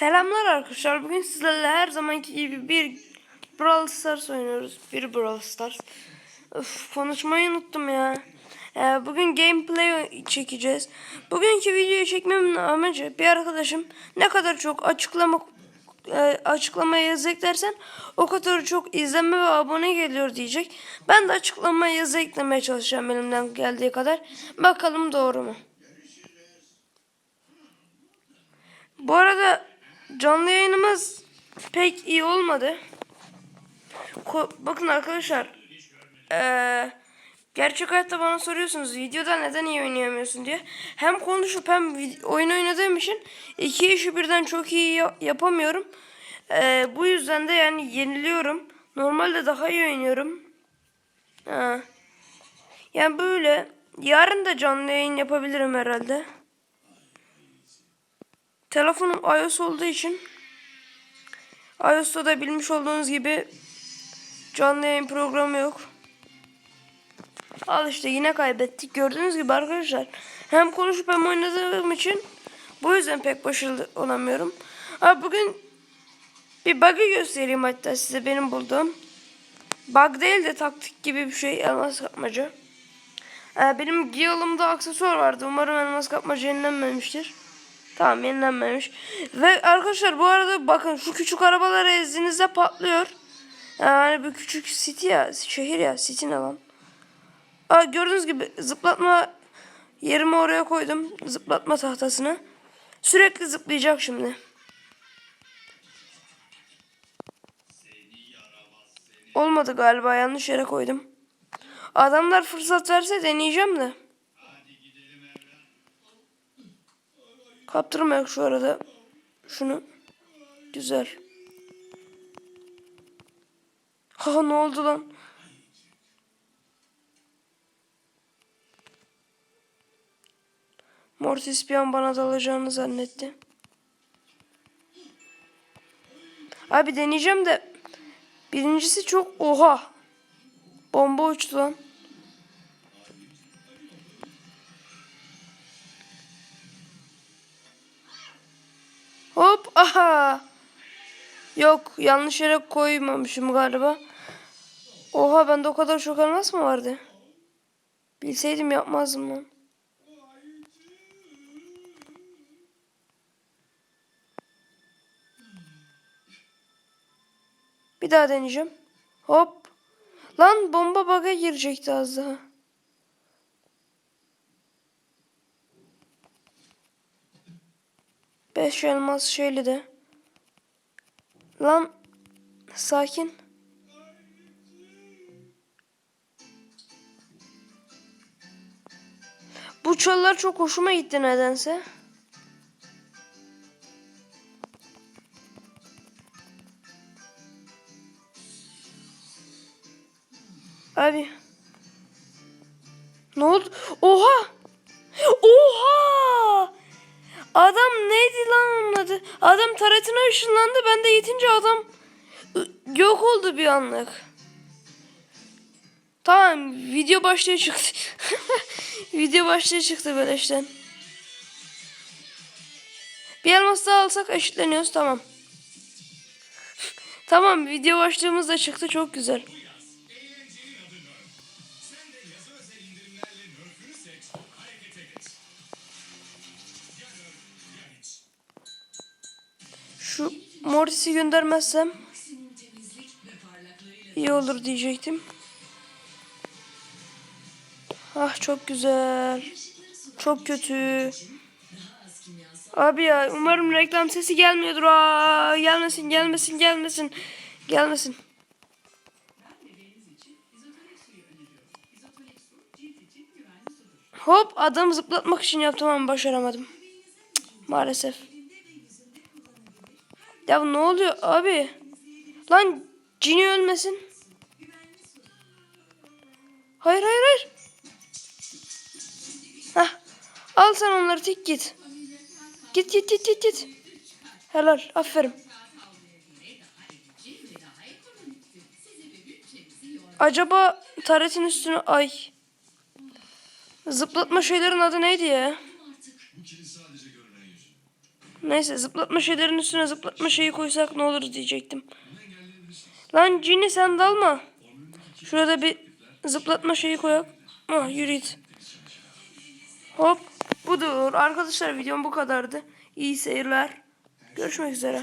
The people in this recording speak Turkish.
Selamlar arkadaşlar. Bugün sizlerle her zamanki gibi bir Brawl Stars oynuyoruz. Bir Brawl Stars. Öf, konuşmayı unuttum ya. Ee, bugün gameplay çekeceğiz. Bugünkü videoyu çekmemin amacı bir arkadaşım ne kadar çok açıklama e, açıklamaya yazı eklersen o kadar çok izlenme ve abone geliyor diyecek. Ben de açıklamaya yazı eklemeye çalışacağım elimden geldiği kadar. Bakalım doğru mu? Bu arada canlı yayınımız pek iyi olmadı. Ko- Bakın arkadaşlar. eee, gerçek hayatta bana soruyorsunuz videoda neden iyi oynayamıyorsun diye. Hem konuşup hem oyun oynadığım için iki işi birden çok iyi ya- yapamıyorum. Eee, bu yüzden de yani yeniliyorum. Normalde daha iyi oynuyorum. Ha. Yani böyle yarın da canlı yayın yapabilirim herhalde. Telefonum iOS olduğu için iOS'ta da bilmiş olduğunuz gibi canlı yayın programı yok. Al işte yine kaybettik. Gördüğünüz gibi arkadaşlar. Hem konuşup hem oynadığım için bu yüzden pek başarılı olamıyorum. Abi bugün bir bug'ı göstereyim hatta size benim bulduğum. Bug değil de taktik gibi bir şey elmas kapmaca. Benim Giyalım'da aksesuar vardı. Umarım elmas kapmaca yenilenmemiştir. Tamam yenilenmemiş. Ve arkadaşlar bu arada bakın şu küçük arabaları ezdiğinizde patlıyor. Yani bu küçük city ya şehir ya city ne lan. Aa, gördüğünüz gibi zıplatma yerimi oraya koydum. Zıplatma tahtasını. Sürekli zıplayacak şimdi. Olmadı galiba yanlış yere koydum. Adamlar fırsat verse deneyeceğim de. Kaptırmayak şu arada. Şunu. Güzel. Ha ne oldu lan? Mortis bir an bana dalacağını zannetti. Abi deneyeceğim de birincisi çok oha. Bomba uçtu lan. Hop aha. Yok yanlış yere koymamışım galiba. Oha bende o kadar çok elmas mı vardı? Bilseydim yapmazdım lan. Bir daha deneyeceğim. Hop. Lan bomba bug'a girecekti az daha. Beş elmas şeyli de. Lan sakin. Bu çalılar çok hoşuma gitti nedense. Abi. Ne oldu? Oha! Oha! Adam neydi lan onun adı? Adam taretine ışınlandı. Ben de yetince adam yok oldu bir anlık. Tamam video başlığı çıktı. video başlığı çıktı beleşten. Bir elmas daha alsak eşitleniyoruz tamam. tamam video başlığımız da çıktı çok güzel. Şu Mortis'i göndermezsem iyi olur diyecektim. Ah çok güzel. Çok kötü. Abi ya umarım reklam sesi gelmiyordur. Aa, gelmesin gelmesin gelmesin. Gelmesin. Hop adamı zıplatmak için yaptım ama başaramadım. Maalesef. Ya ne oluyor abi? Lan Cini ölmesin. Hayır hayır hayır. Hah. Al sen onları tek git. Git git git git git. Helal aferin. Acaba taretin üstüne ay. Zıplatma şeylerin adı neydi ya? Neyse zıplatma şeylerin üstüne zıplatma şeyi koysak ne olur diyecektim. Lan Cini sen dalma. Şurada bir zıplatma şeyi koyak. Ah yürü git. Hop budur. Arkadaşlar videom bu kadardı. İyi seyirler. Görüşmek üzere.